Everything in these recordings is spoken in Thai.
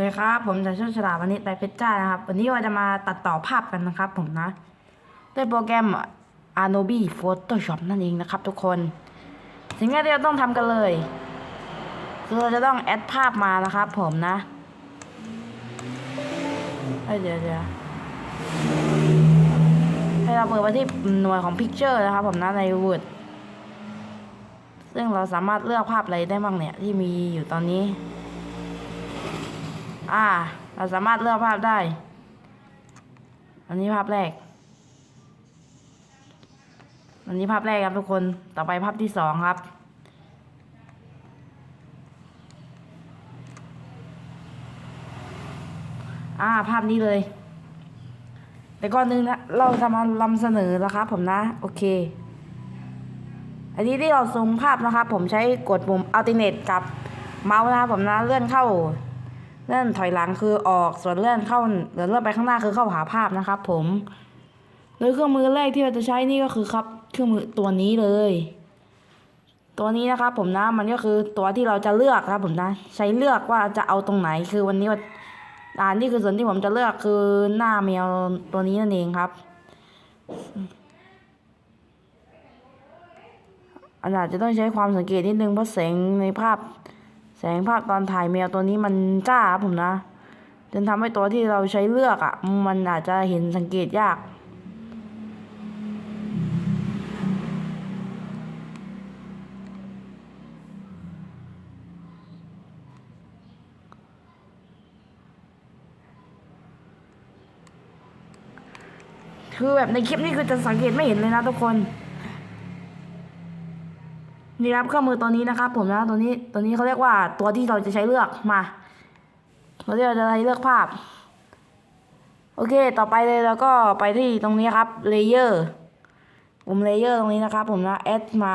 เลยครับ ผมจะช่วยฉลาดวันนี้ไตเพชรจ้านะครับ วันนี้เราจะมาตัดต่อภาพกันนะครับ ผมนะด้วยโปรแกรม Adobe Photoshop นั่นเองนะครับ ทุกคน สิ่งแรกที่เราต้องทำกันเลยคือเราจะต้องแอดภาพมานะครับ ผมนะเอ้ยเดี๋ยวเดี๋ยวให้เราเปิดไปที่หน่วยของ Picture นะครับ ผมนะใน Word ซึ่งเราสามารถเลือกภาพอะไรได้บ้างเนี่ยที่มีอยู่ตอนนี้ อ่า เราสามารถเลือกภาพได้ อันนี้ภาพแรก อันนี้ภาพแรกครับทุกคน ต่อไปภาพที่สองครับ อ่า ภาพนี้เลย แต่ก่อนหนึงนะ เราจะมานำเสนอแล้วครับผมนะ โอเค อันนี้ที่เราซูมภาพนะครับ ผมใช้กดปุ่ม alternate กับเมาส์นะครับผมนะ เลื่อนเข้า เลื่อนถอยหลังคือออกส่วนเลื่อนเข้าหรือเลื่อนไปข้างหน้าคือเข้าหาภาพนะครับ ผมโดยเครื่องมือแรกที่เราจะใช้นี่ก็คือครับ เครื่องมือตัวนี้เลย ตัวนี้นะครับผมนะมันก็คือตัวที่เราจะเลือกครับ ผมนะ ใช้เลือกว่าจะเอาตรงไหนคือวันนี้ว่าอ่านี่คือส่วนที่ผมจะเลือกคือหน้าแมวตัวนี้นั่นเองครับ อาจจะต้องใช้ความสังเกตนิดนึงเพราะแสงในภาพ แสงภาพตอนถ่ายแมวตัวนี้มันจ้าผมนะจนทำให้ตัวที่เราใช้เลือกอะ่ะ มันอาจจะเห็นสังเกตยาก คือแบบในคลิปนี้คือจะสังเกตไม่เห็นเลยนะทุกคน นี่ครับเครื่องมือตัวนี้นะครับ ผมนะตัวนี้ตัวนี้เขาเรียกว่าตัวที่เราจะใช้เลือกมาเราจะใช้เลือกภาพ โอเค ต่อไปเลยแล้วก็ไปที่ตรงนี้ครับเลเยอร์ผมเลเยอร์ตรงนี้นะครับ ผมนะแอดมา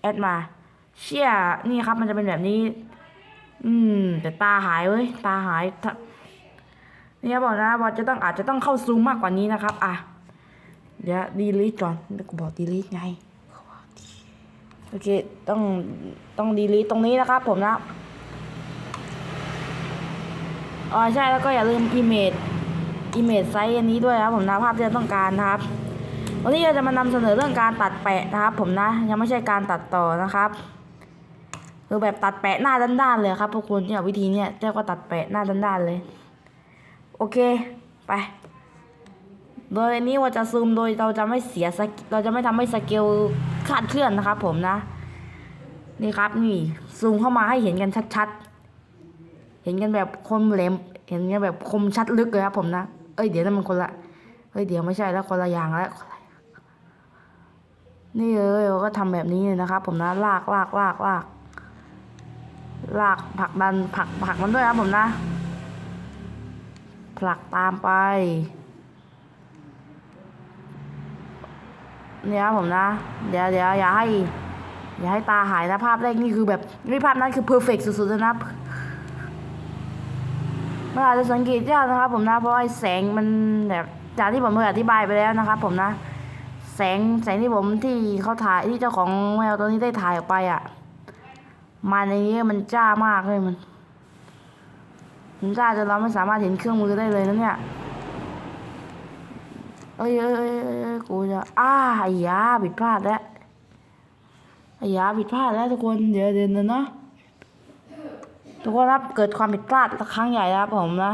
แอดมาเชี่ยนี่ครับ มันจะเป็นแบบนี้ อืม แต่ตาหายเว้ยตาหายถ้านี่ครับบอกนะบอจะต้องอาจจะต้องเข้าซูมมากกว่านี้นะครับ อะ เดี๋ยวดีลิทก่อนเดี๋ยวกูบอกดีลิทไง โอเค ต้อง ต้องดีลีตรงนี้นะครับผมนะอ๋อใช่แล้วก็อย่าลืม image image size อันนี้ด้วยนะครับผมนะภาพที่เราต้องการนะครับ วันนี้เราจะมานำเสนอเรื่องการตัดแปะนะครับ ผมนะ ยังไม่ใช่การตัดต่อนะครับคือแบบตัดแปะหน้าด้านๆเลยครับทุกคนเนี่ยวิธีเนี้ยเรียกว่าตัดแปะหน้าด้านๆเลย โอเค ไป โดยอันนี้ว่าจะซูมโดยเราจะไม่เสียสเราจะไม่ทำให้สเกลคาดเคลื่อนนะครับ ผมนะ นี่ครับนี่ซูมเข้ามาให้เห็นกันชัดๆ เห็นกันแบบคมแหลม เห็นกันแบบคมชัดลึกเลยครับผมนะ เอ้ยเดี๋ยวนั่นมันคนละ เฮ้ยเดี๋ยวไม่ใช่แล้วคนละอย่างแล้วคนละอย่างนี่เลยเราก็ทำแบบนี้เลยนะครับ ผมนะลากลากลากลากลากผลักดันผลักผลักมันด้วยครับผมนะผลักตามไป เนี่ยครับผมนะ เดี๋ยวเดี๋ยวอย่าให้ อย่าให้ตาหายนะภาพแรกนี่คือแบบนี่ภาพนั้นคือเพอร์เฟกสุดๆเลยนะมันอาจจะสังเกตยากนะครับ ผมนะเพราะไอ้แสงมันแบบจากที่ผมเคยอธิบายไปแล้วนะครับ ผมนะ แสงแสงที่ผมที่เขาถ่ายที่เจ้าของแมวตัวนี้ได้ถ่ายออกไปอะมาในนี้มันจ้ามากเลยมันมันจ้าจนเราไม่สามารถเห็นเครื่องมือได้เลยนะเนี่ย เอ้ยเอ้ยเอ้ยเอ้ยเอ้ยกูจะอ้าไอ้ยาผิดพลาดแล้วไอ้ยาผิดพลาดแล้วทุกคนเดี๋ยวเดี๋ยวนะทุกคนครับเกิดความผิดพลาดครั้งใหญ่แล้วครับผมนะ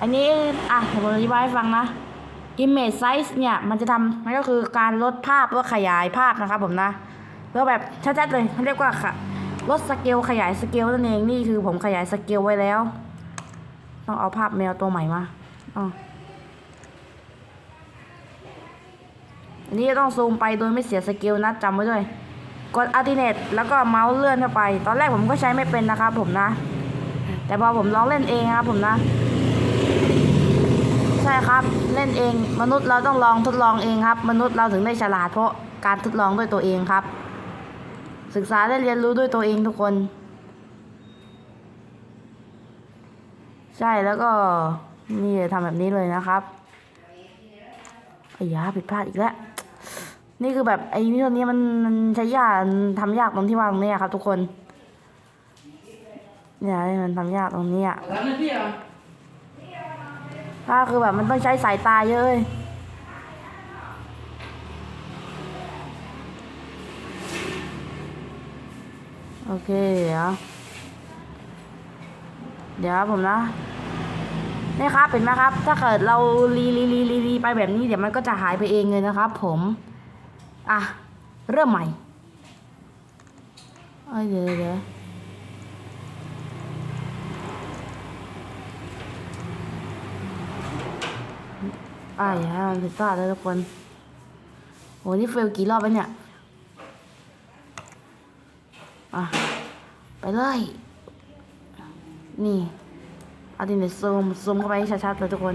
อันนี้อะผมอธิบายให้ฟังนะ image size เนี่ยมันจะทำมันก็คือการลดภาพหรือว่าขยายภาพนะครับผมนะแล้วแบบชัดๆเลยเขาเรียกว่าค่ะลดสเกลขยายสเกลนั่นเองนี่คือผมขยายสเกลไว้แล้ว ต้องเอาภาพแมวตัวใหม่มาอ๋อ อันนี้ต้องซูมไปโดยไม่เสียสเกลนะจำไว้ด้วย กดอัลติเนตแล้วก็เมาส์เลื่อนเข้าไป ตอนแรกผมก็ใช้ไม่เป็นนะครับผมนะ แต่พอผมลองเล่นเองครับผมนะ ใช่ครับเล่นเอง มนุษย์เราต้องลองทดลองเองครับ มนุษย์เราถึงได้ฉลาดเพราะการทดลองด้วยตัวเองครับ ศึกษาได้เรียนรู้ด้วยตัวเองทุกคน ใช่แล้วก็นี่ทำแบบนี้เลยนะครับไอ้ยาผิดพลาดอีกแล้ว นี่คือแบบไอ้นี่ตัวนี้มันมันใช้ยากทำยากตรงที่วางตรงนี้ครับ ทุกคนเนี่ยมันทำยากตรงนี้อะแล้วนี่พี่อะถ้าคือแบบมันต้องใช้สายตาเยอะเลยโอเคเดี๋ยวเดี๋ยวผมนะนี่ครับเห็นไหมครับ ถ้าเกิดเรารีรีรีรีรีไปแบบนี้เดี๋ยวมันก็จะหายไปเองเลยนะครับ ผม อะ เริ่มใหม่เอ้ยเดี๋ยวเดี๋ยวอะอย่าให้มันผิดพลาดเลยทุกคนโหนี่เฟลกี่รอบไปเนี่ย อะ ไปเลย นี่เอาดินเนซูมซูมเข้าไปให้ชัดๆเลยทุกคน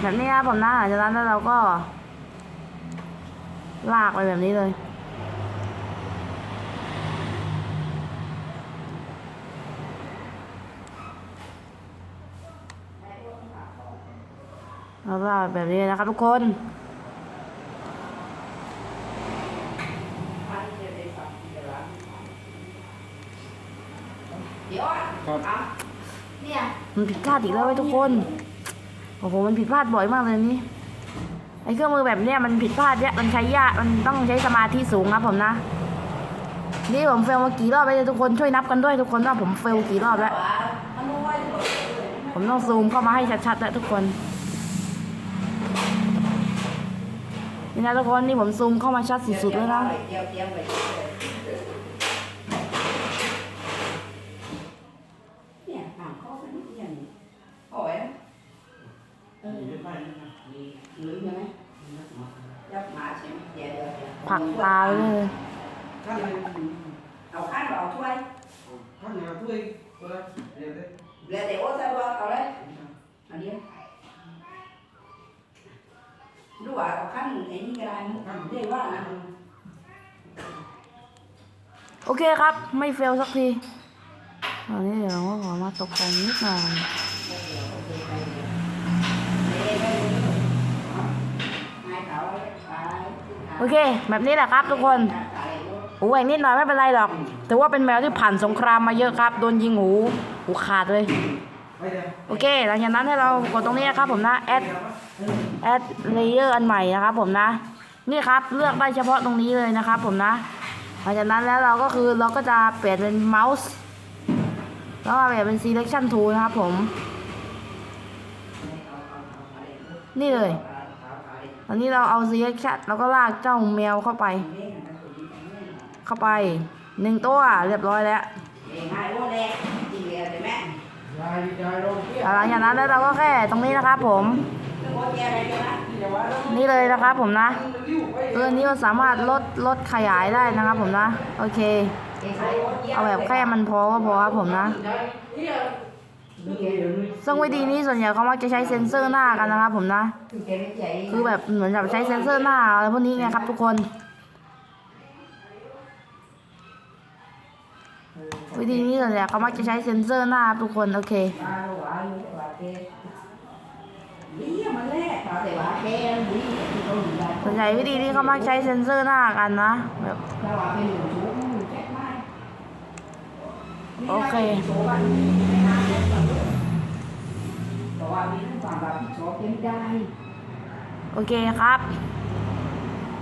แบบนี้นะผมนะหลังจากนั้นแล้วเราก็ ลากไปแบบนี้เลย เราลากแบบนี้นะครับทุกคนครับมันผิดพลาดอีกแล้วเว้ยทุกคน โอ้โห มันผิดพลาดบ่อยมากเลยนี่ ไอ้เครื่องมือแบบเนี้ยมันผิดพลาดเนี่ยมันใช้ยากมันต้องใช้สมาธิสูงครับผมนะ นี่ผมเฟลมากี่รอบแล้วทุกคนช่วยนับกันด้วยทุกคนว่าผมเฟลกี่รอบแล้ว ผมต้องซูมเข้ามาให้ชัดๆแล้วทุกคนนี่นะทุกคนนี่ผมซูมเข้ามาชัดสุดๆแล้วนะ เนี่ยถามข้อเป็นอย่างนี้โอ้ยเออหรือยังไงยับหมาใช่ไหมเดี๋ยวเดี๋ยวเดี๋ยว ผลัก ตาไปเลยท่านเลยเอาข้างเอาถ้วยท่านเนี่ยช่วยก็ได้เดี๋ยวได้เดี๋ยวเดี๋ยวโอ้ใส่ว่าเอาเลยอันนี้ดูว่าเอาข้างไอ้นี่ก็ได้มั้งเดี๋ยวว่านะโอเคครับ ไม่เฟลสักทีตอนนี้เดี๋ยวเราก็ขอมาตกแต่งนิดหน่อย ให้เขาไป โอเค แบบนี้แหละครับทุกคนหูแหว่งนิดหน่อยไม่เป็นไรหรอก แต่ว่าเป็นแมวที่ผ่านสงครามมาเยอะครับ โดนยิงหู หูขาดเลย โอเค หลังจากนั้นให้เรากดตรงนี้นะครับ ผมนะ แอด แอดเลเยอร์อันใหม่นะครับ ผมนะ นี่ครับ เลือกได้เฉพาะตรงนี้เลยนะครับ ผมนะ หลังจากนั้นแล้วเราก็คือเราก็จะเปลี่ยนเป็นเมาส์แล้วมาเปลี่ยนเป็น selection tool นะครับผม นี่เลย ตอนนี้เราเอา selection แล้วก็ลากเจ้าแมวเข้าไป เข้าไปหนึ่งตัวเรียบร้อยแล้วหลังจากนั้นแล้วเราก็แค่ตรงนี้นะครับผม นี่เลยนะครับผมนะเรื่องนี้มันสามารถลดลดขยายได้นะครับผมนะ โอเค เอาแบบแค่มันพอก็พอครับผมนะ ซึ่งวิธีนี้ส่วนใหญ่เขามักจะใช้เซ็นเซอร์หน้ากันนะครับผมนะ คือแบบเหมือนแบบใช้เซ็นเซอร์หน้าอะไรพวกนี้ไงครับทุกคน วิธีนี้ส่วนใหญ่เขามักจะใช้เซ็นเซอร์หน้าทุกคนโอเคส่วนใหญ่วิธีนี้เขามักใช้เซ็นเซอร์หน้ากันนะแบบโอเค โชว์วันไม่น่าแจ็คแบบ แต่ว่ามีความรับผิดชอบยังได้โอเคครับ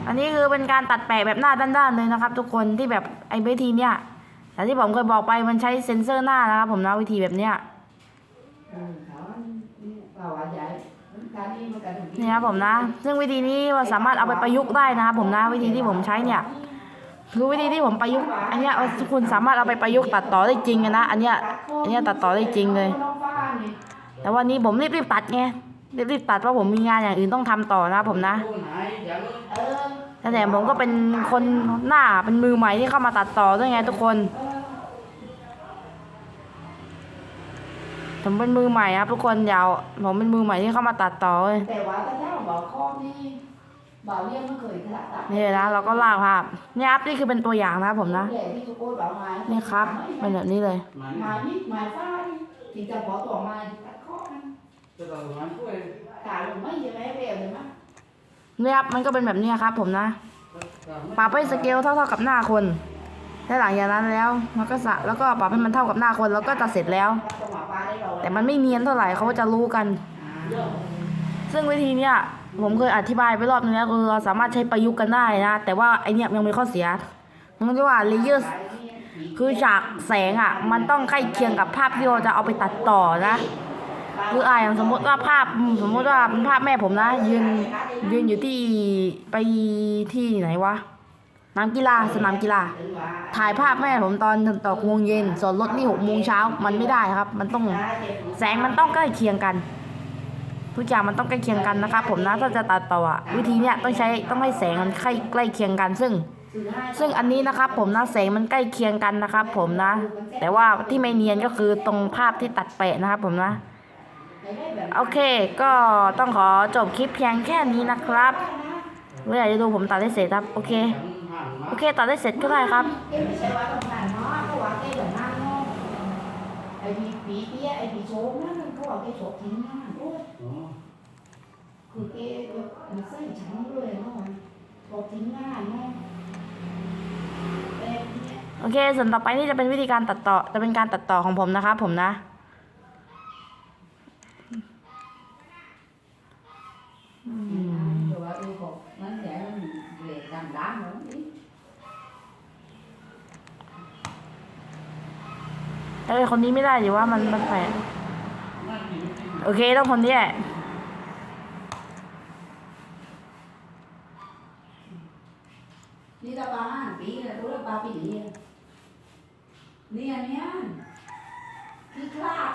อันนี้คือเป็นการตัดแปะแบบหน้าด้านๆเลยนะครับ ทุกคนที่แบบไอ้วิธีเนี้ยแต่ที่ผมเคยบอกไปมันใช้เซ็นเซอร์หน้านะครับผมนะวิธีแบบเนี้ยเนี้มันกันนี่ครับผมนะ ซึ่งวิธีนี้มันสามารถเอาไปประยุกต์ได้นะครับผมนะวิธีที่ผมใช้เนี่ยคือวิธีที่ผมประยุกต์อันเนี้ยทุกคนสามารถเอาไปประยุกต์ตัดต่อได้จริงนะอันเนี้ยอันเนี้ยตัดต่อได้จริงเลย แต่วันนี้ผมรีบๆตัดไงรีบๆตัดเพราะผมมีงานอย่างอื่นต้องทำต่อนะครับผมนะตัวไหนอย่างนี้เออแต่ผมก็เป็นคนหน้าเป็นมือใหม่ที่เข้ามาตัดต่อด้วยไงทุกคน ผมเป็นมือใหม่ครับทุกคนอยาวผมเป็นมือใหม่ที่เข้ามาตัดต่อเลยแต่ว่าถ้าเจ้าบอกข้อนี่บ่าวเลี้ยงไม่เคยทะนี่นะเราก็ลากภาพนี่ครับนี่คือเป็นตัวอย่างนะครับผมนะนี่ครับเป็นแบบนี้เลยมาไม้นิดไม้ฟ้านี่ที่จะขอตัวไม้ตัดข้อมา เปรี้ยวใช่ไหมนี่ครับมันก็เป็นแบบนี้ครับ ผมนะปรับให้สเกลเท่าๆกับหน้าคนและหลังจากนั้นแล้วมันก็สะแล้วก็ปรับให้มันเท่ากับหน้าคนแล้วก็จะเสร็จแล้ว แต่มันไม่เนียนเท่าไหร่เขาก็จะรู้กัน ซึ่งวิธีเนี้ยผมเคยอธิบายไปรอบนึงแล้วคือเราสามารถใช้ประยุกต์กันได้นะ แต่ว่าไอเนี้ยยังมีข้อเสียมันเรียกว่าเลเยอร์คือฉากแสงอะ มันต้องใกล้เคียงกับภาพที่เราจะเอาไปตัดต่อนะ คืออ่าอย่างสมมติว่าภาพสมมติว่าเป็นภาพแม่ผมนะ ยืนยืนอยู่ที่ไปที่ไหนวะน้ำกีฬาสนามกีฬา ถ่ายภาพแม่ผมตอนตอกโมงเย็นส่วนรถนี่หกโมงเช้ามันไม่ได้ครับ มันต้องแสงมันต้องใกล้เคียงกัน ทุกอย่างมันต้องใกล้เคียงกันนะครับผมนะถ้าจะตัดต่อวิธีเนี้ยต้องใช้ต้องให้แสงมันใกล้ใกล้เคียงกัน ซึ่ง ซึ่งอันนี้นะครับ ผมนะแสงมันใกล้เคียงกันนะครับ ผมนะ แต่ว่าที่ไม่เนียนก็คือตรงภาพที่ตัดแปะนะครับ ผมนะ โอเค ก็ต้องขอจบคลิปเพียงแค่นี้นะครับเมื่อไหร่จะดูผมตัดได้เสร็จครับ โอเค โอเค ตัดได้เสร็จก็ได้ครับเอ้ไม่ใช่ว่าต้องการเนาะเพราะว่าแกอย่างนั้นเนาะไอ้ผีผีเปี้ยไอ้ผีโชงนั่นเขาบอกแกโฉบทิ้งหน้าโอ้ยคือแกมันใส่ฉันเลยเนาะโฉบทิ้งหน้าเนาะแบบเนี้ยโอเค ส่วนต่อไปนี่จะเป็นวิธีการตัดต่อ จะเป็นการตัดต่อของผมนะครับผมนะ อ้ยคนนี้ไม่ได้ดิว่ามันมันแปลกโอเคต้องคนนี้แหละนี่ตาปลาห้าปีเลยตัวละปลาปีนี้นี่อันเนี้ยคือคลาด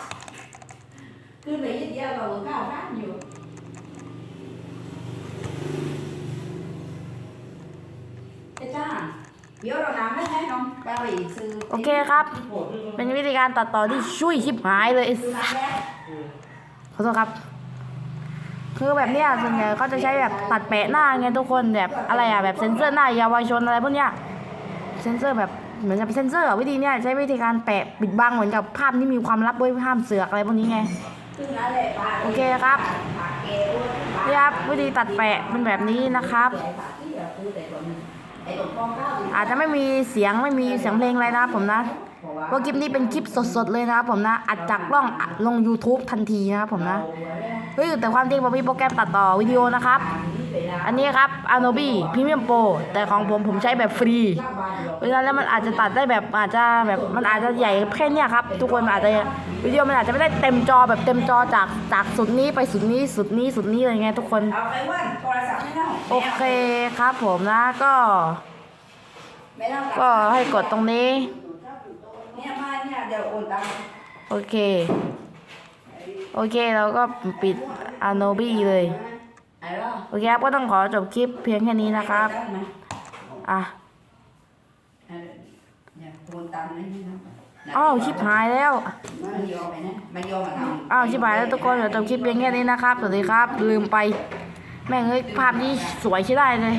คือไหนเดียวเราก้าวข้ามอยู่เจ้าจ้า เดี๋ยวเรานำให้ให้น้องปลาหลีซื้อโอเคครับ เป็นวิธีการตัดต่อที่ช่วยชิบหายเลยไอ้ซื้อน้ำแรกขอโทษครับ คือแบบเนี้ยส่วนใหญ่เขาจะใช้แบบตัดแปะหน้าไงทุกคนแบบอะไรอะแบบเซ็นเซอร์หน้าเยาวชนอะไรพวกเนี้ยเซ็นเซอร์แบบเหมือนกับเซ็นเซอร์อะวิธีเนี้ยใช้วิธีการแปะปิดบังเหมือนกับภาพที่มีความลับด้วยห้ามเสือกอะไรพวกนี้ไง ซื้อน้ำแรกปลาโอเคครับปลาเกลือปลานี่ครับวิธีตัดแปะเป็นแบบนี้นะครับไอ้ตรงฟองข้าว อาจจะไม่มีเสียงไม่มีเสียงเพลงอะไรนะผมนะเพราคลิปนี้เป็นคลิปสดๆเลยนะครับผมนะ อัดจากกล้องลง YouTube ทันทีนะครับผมนะเฮ้ยแต่ความจริงผมมีโปรแกรมตัดต่อวิดีโอนะครับ อันนี้ครับ Adobe Premiere Pro แต่ของผมผมใช้แบบฟรีเพราะฉะนั้นแล้วมันอาจจะตัดได้แบบอาจจะแบบมันอาจจะใหญ่แค่เนี้ยครับ ทุกคนอาจจะ วิดีโอมันอาจจะไม่ได้เต็มจอแบบเต็มจอจากจากสุดนี้ไปสุดนี้สุดนี้สุดนี้เลยไงทุกคน เอาไปว่านโทรศัพท์ไม่ต้องโอเคครับผมนะก็ ไม่ต้องก็ให้กดตรงนี้ เนี่ยมาเนี่ยเดี๋ยวโอนตังค์โอเค โอเคเราก็ปิด Adobe เลย ไอ้ล่ะโอเคครับก็ต้องขอจบคลิปเพียงแค่นี้นะครับได้ไหมอะ เนี่ยโอนตังค์เลยนี่นะ อ้าวชิบหายแล้วมันโยมไปนะมันโยมมาทำอ้าวชิบหายแล้วทุกคนเดี๋ยวจบคลิปเพียงแค่นี้นะครับสวัสดีครับ ลืมไป แม่งเอ้ยภาพนี้สวยใช้ได้เลย